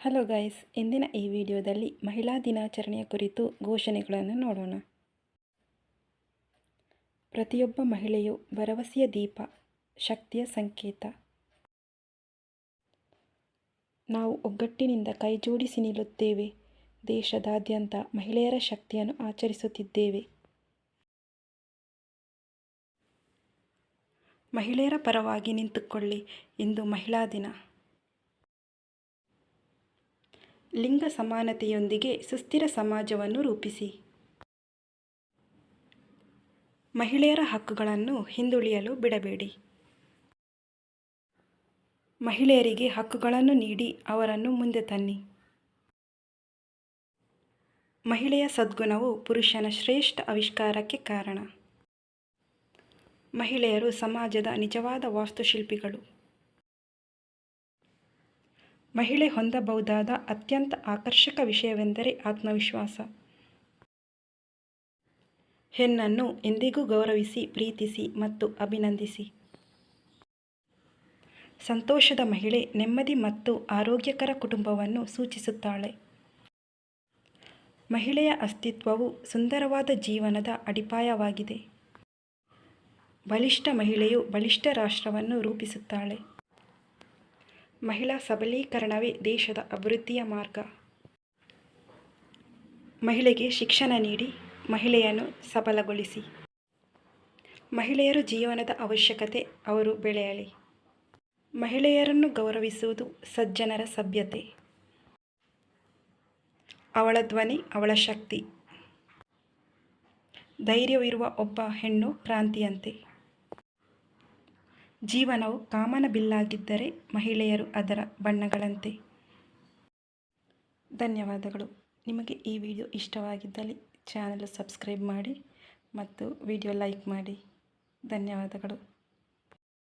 Hello guys ಇಂದಿನ ಈ ವಿಡಿಯೋದಲ್ಲಿ ಮಹಿಳಾ ದಿನಾಚರಣೆಯ ಕುರಿತು ಘೋಷಣೆಗಳನ್ನು ನೋಡೋಣ. ಪ್ರತಿಯೊಬ್ಬ ಮಹಿಳೆಯು ಭರವಸೆಯ ದೀಪ, ಶಕ್ತಿಯ ಸಂಕೇತ. ನಾವು ಒಗ್ಗಟ್ಟಿನಿಂದ ಕೈಜೋಡಿಸಿ ನಿಲ್ಲುತ್ತೇವೆ. ದೇಶದಾದ್ಯಂತ ಮಹಿಳೆಯರ ಶಕ್ತಿಯನ್ನು ಆಚರಿಸುತ್ತಿದ್ದೇವೆ. ಮಹಿಳೆಯರ ಪರವಾಗಿ ನಿಂತುಕೊಳ್ಳಿ ಇಂದು ಮಹಿಳಾ ದಿನ. ಲಿಂಗ ಸಮಾನತೆಯೊಂದಿಗೆ ಸುಸ್ಥಿರ ಸಮಾಜವನ್ನು ರೂಪಿಸಿ. ಮಹಿಳೆಯರ ಹಕ್ಕುಗಳನ್ನು ಹಿಂದುಳಿಯಲು ಬಿಡಬೇಡಿ. ಮಹಿಳೆಯರಿಗೆ ಹಕ್ಕುಗಳನ್ನು ನೀಡಿ ಅವರನ್ನು ಮುಂದೆ ತನ್ನಿ. ಮಹಿಳೆಯ ಸದ್ಗುಣವು ಪುರುಷನ ಶ್ರೇಷ್ಠ ಆವಿಷ್ಕಾರಕ್ಕೆ ಕಾರಣ. ಮಹಿಳೆಯರು ಸಮಾಜದ ನಿಜವಾದ ವಾಸ್ತುಶಿಲ್ಪಿಗಳು. ಮಹಿಳೆ ಹೊಂದಬಹುದಾದ ಅತ್ಯಂತ ಆಕರ್ಷಕ ವಿಷಯವೆಂದರೆ ಆತ್ಮವಿಶ್ವಾಸ. ಹೆಣ್ಣನ್ನು ಎಂದಿಗೂ ಗೌರವಿಸಿ, ಪ್ರೀತಿಸಿ ಮತ್ತು ಅಭಿನಂದಿಸಿ. ಸಂತೋಷದ ಮಹಿಳೆ ನೆಮ್ಮದಿ ಮತ್ತು ಆರೋಗ್ಯಕರ ಕುಟುಂಬವನ್ನು ಸೂಚಿಸುತ್ತಾಳೆ. ಮಹಿಳೆಯ ಅಸ್ತಿತ್ವವು ಸುಂದರವಾದ ಜೀವನದ ಅಡಿಪಾಯವಾಗಿದೆ. ಬಲಿಷ್ಠ ಮಹಿಳೆಯು ಬಲಿಷ್ಠ ರಾಷ್ಟ್ರವನ್ನು ರೂಪಿಸುತ್ತಾಳೆ. ಮಹಿಳಾ ಸಬಲೀಕರಣವೇ ದೇಶದ ಅಭಿವೃದ್ಧಿಯ ಮಾರ್ಗ. ಮಹಿಳೆಗೆ ಶಿಕ್ಷಣ ನೀಡಿ ಮಹಿಳೆಯನ್ನು ಸಬಲಗೊಳಿಸಿ. ಮಹಿಳೆಯರು ಜೀವನದ ಅವಶ್ಯಕತೆ ಅವರು ಬೆಳೆಯಲಿ. ಮಹಿಳೆಯರನ್ನು ಗೌರವಿಸುವುದು ಸಜ್ಜನರ ಸಭ್ಯತೆ. ಅವಳ ಧ್ವನಿ ಅವಳ ಶಕ್ತಿ. ಧೈರ್ಯವಿರುವ ಒಬ್ಬ ಹೆಣ್ಣು ಕ್ರಾಂತಿಯಂತೆ. ಜೀವನವು ಕಾಮನ ಬಿಲ್ಲಾಗಿದ್ದರೆ ಮಹಿಳೆಯರು ಅದರ ಬಣ್ಣಗಳಂತೆ. ಧನ್ಯವಾದಗಳು. ನಿಮಗೆ ಈ ವಿಡಿಯೋ ಇಷ್ಟವಾಗಿದ್ದಲ್ಲಿ ಚಾನಲ್ ಸಬ್ಸ್ಕ್ರೈಬ್ ಮಾಡಿ ಮತ್ತು ವಿಡಿಯೋ ಲೈಕ್ ಮಾಡಿ. ಧನ್ಯವಾದಗಳು.